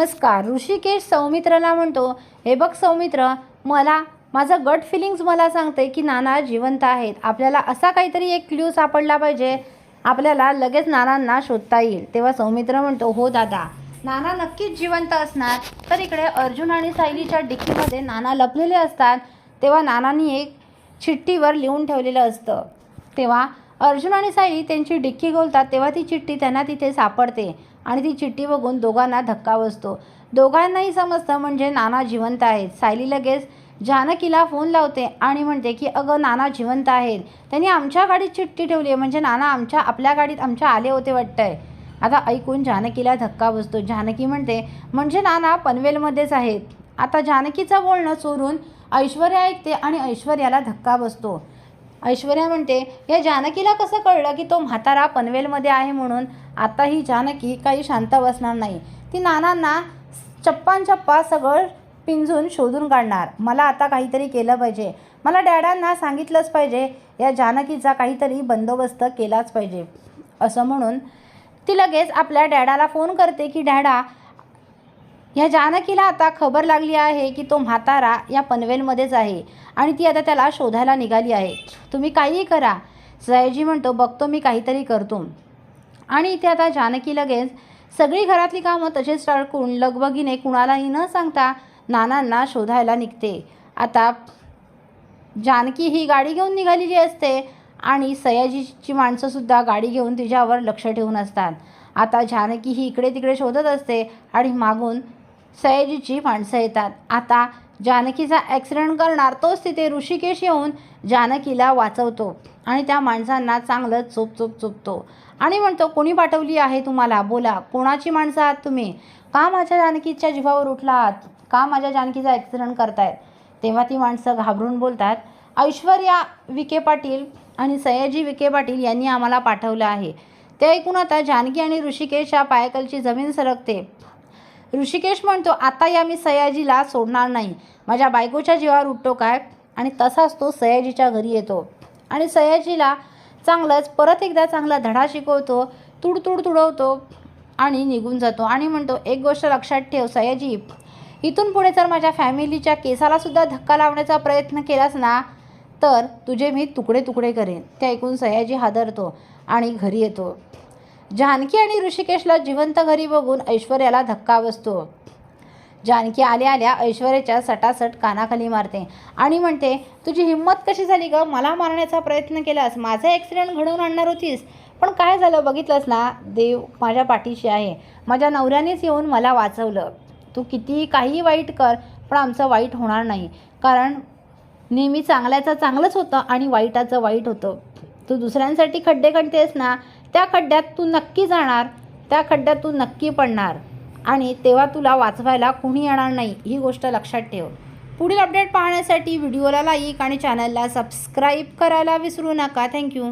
नमस्कार ऋषिकेश सौमित्रला म्हणतो हे बघ सौमित्र मला माझं गट फिलिंग्स मला सांगते की नाना जिवंत आहेत. आपल्याला असा काहीतरी एक क्ल्यू सापडला पाहिजे. आपल्याला लगेच नानांना शोधता येईल. तेव्हा सौमित्र म्हणतो हो दादा नाना नक्कीच जिवंत असणार. तर इकडे अर्जुन आणि सायलीच्या डिक्कीमध्ये नाना लपलेले असतात. तेव्हा नानांनी एक चिठ्ठीवर लिहून ठेवलेलं असतं. तेव्हा अर्जुन आणि सायली त्यांची डिक्की गोलतात तेव्हा ती चिठ्ठी त्यांना तिथे सापडते आणि ती चिठ्ठी बघून दोघांना धक्का बसतो. दोघांनाही समजतं म्हणजे नाना जिवंत आहेत. सायली लगेच जानकीला फोन लावते आणि म्हणते की अगं नाना जिवंत आहेत. त्यांनी आमच्या गाडीत चिठ्ठी ठेवली आहे म्हणजे नाना आमच्या आपल्या गाडीत आमच्या आले होते वाटतंय. आता ऐकून जानकीला धक्का बसतो. जानकी म्हणते म्हणजे नाना पनवेलमध्येच आहेत. आता जानकीचं बोलणं चोरून ऐश्वर्या ऐकते आणि ऐश्वर्याला धक्का बसतो. ऐश्वर्या म्हणते या जानकीला कसं कळलं की तो म्हातारा पनवेलमध्ये आहे म्हणून? आता ही जानकी काही शांत बसणार नाही. ती नानांना चप्पान चप्पा सगळं पिंजून शोधून काढणार. मला आता काहीतरी केलं पाहिजे. मला डॅडांना सांगितलंच पाहिजे. या जानकीचा काहीतरी बंदोबस्त केलाच पाहिजे. असं म्हणून ती लगेच आपल्या डॅडाला फोन करते की डॅडा ह्या जानकीला आता खबर लागली आहे की तो म्हातारा या पनवेलमध्येच आहे आणि ती आता त्याला शोधायला निघाली आहे. तुम्ही काहीही करा. सयाजी म्हणतो बघतो मी काहीतरी करतो. आणि इथे आता जानकी लगेच सगळी घरातली कामं तसेच टाळकून लगबगीने कुणालाही न सांगता नानांना शोधायला निघते. आता जानकी ही गाडी घेऊन निघालेली असते आणि सयाजीची माणसंसुद्धा गाडी घेऊन तिच्यावर लक्ष ठेवून असतात. आता जानकी ही इकडे तिकडे शोधत असते आणि मागून सयाजीची माणसं येतात. आता जानकीचा ॲक्सिडेंट करणार तोच तिथे ऋषिकेश येऊन जानकीला वाचवतो आणि त्या माणसांना चांगलं चोप चोप चोपतो. आणि म्हणतो कोणी पाठवली आहे तुम्हाला? बोला कोणाची माणसं आहात तुम्ही? का माझ्या जानकीच्या जीवावर उठला आहात का माझ्या जानकीचा ॲक्सिडेंट करतायत? तेव्हा ती माणसं घाबरून बोलतात ऐश्वर्या विखे पाटील आणि सयाजी विखे पाटील यांनी आम्हाला पाठवलं आहे. ते ऐकून आता जानकी आणि ऋषिकेश या पायकलची जमीन सरकते. ऋषिकेश म्हणतो आता या मी सयाजीला सोडणार नाही. माझ्या बायकोच्या जीवावर उठतो काय? आणि तसाच तो सयाजीच्या घरी येतो. आणि सयाजीला चांगलंच परत एकदा चांगला धडा शिकवतो तुडतुड तुडवतो आणि निघून जातो. आणि म्हणतो एक गोष्ट लक्षात ठेव सयाजी इथून पुढे जर माझ्या फॅमिलीच्या केसालासुद्धा धक्का लावण्याचा प्रयत्न केलास ना तर तुझे मी तुकडे तुकडे करेन. ते ऐकून सयाजी हादरतो आणि घरी येतो. जानकी आणि ऋषिकेशला जिवंत घरी बघून ऐश्वर्याला धक्का बसतो. जानकी आल्या आल्या ऐश्वर्याच्या सटासट कानाखाली मारते आणि म्हणते तुझी हिंमत कशी झाली ग? मला मारण्याचा प्रयत्न केलास. माझा ॲक्सिडेंट घडवून आणणार होतीस. पण काय झालं बघितलंस ना? देव माझ्या पाठीशी आहे. माझ्या नवऱ्यानेच येऊन मला वाचवलं. तू कितीही काही वाईट कर पण आमचं वाईट होणार नाही. कारण नेहमी चांगल्याचं चांगलंच होतं आणि वाईटाचं वाईट होतं. तू दुसऱ्यांसाठी खड्डे खणतेस ना? त्या खड्ड्यात तू नक्की जाणार त्या खड्ड्यात तू नक्की पडणार. आणि तेव्हा तुला वाचवायला कुणी येणार नाही ही गोष्ट लक्षात ठेव. पुढील अपडेट पाहण्यासाठी व्हिडिओला लाईक आणि चॅनलला सबस्क्राईब करायला विसरू नका. थँक्यू